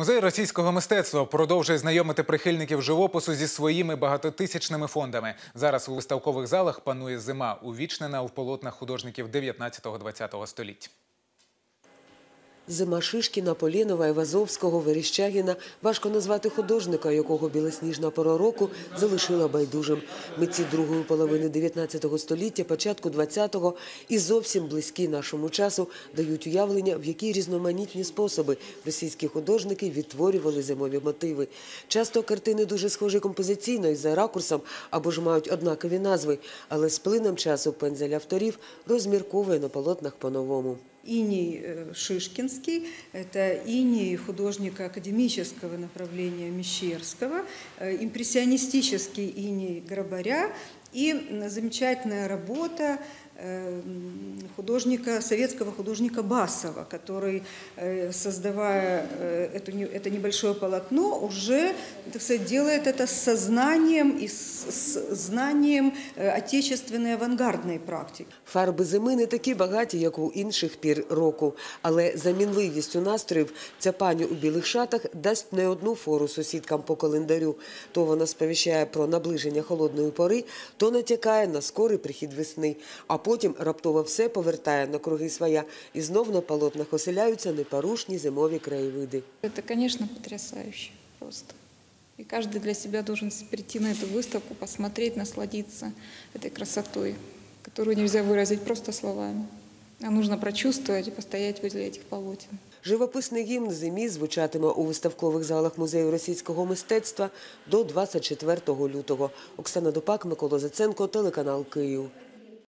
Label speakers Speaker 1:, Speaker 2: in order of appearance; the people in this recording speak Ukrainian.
Speaker 1: Музей російського мистецтва продовжує знайомити прихильників живопису зі своїми багатотисячними фондами. Зараз у виставкових залах панує зима, увічнена у полотнах художників 19-20 століть.
Speaker 2: Зима Шишкіна, Полєнова, Івазовського, Верещагіна важко назвати художника, якого білосніжна пора року залишила байдужим. Митці другої половини 19 століття, початку 20-го і зовсім близькі нашому часу дають уявлення, в які різноманітні способи російські художники відтворювали зимові мотиви. Часто картини дуже схожі композиційно і за ракурсом або ж мають однакові назви, але з плином часу пензель авторів розмірковує на полотнах по-новому.
Speaker 3: Иней э, Шишкинский – это иней художника академического направления Мещерского, э, импрессионистический иней Грабаря и м, замечательная работа э, м, художника, советского художника Басова, который, э, создавая э, эту не- это небольшое полотно, уже так сказать, делает это с сознанием и с с знанием э, отечественной авангардной практики.
Speaker 2: Фарби зими не такі багаті, як у інших пір року, але за мінливістю настроїв ця пані у білих шатах дасть не одну фору сусідкам по календарю. То вона сповіщає про наближення холодної пори, то натякає на скорий прихід весни, а потім раптово все повертає на круги своя, і знов на полотнах оселяються непорушні зимові краєвиди.
Speaker 4: Это, конечно, потрясающе просто. И каждый для себя должен прийти на эту выставку, посмотреть, насладиться этой красотой, которую нельзя выразить просто словами. А нужно прочувствовать и постоять возле этих полотен.
Speaker 2: Живописний гімн зимі звучатиме у виставкових залах музею російського мистецтва до 24 лютого. Оксана Дупак, Микола Заценко, телеканал Київ.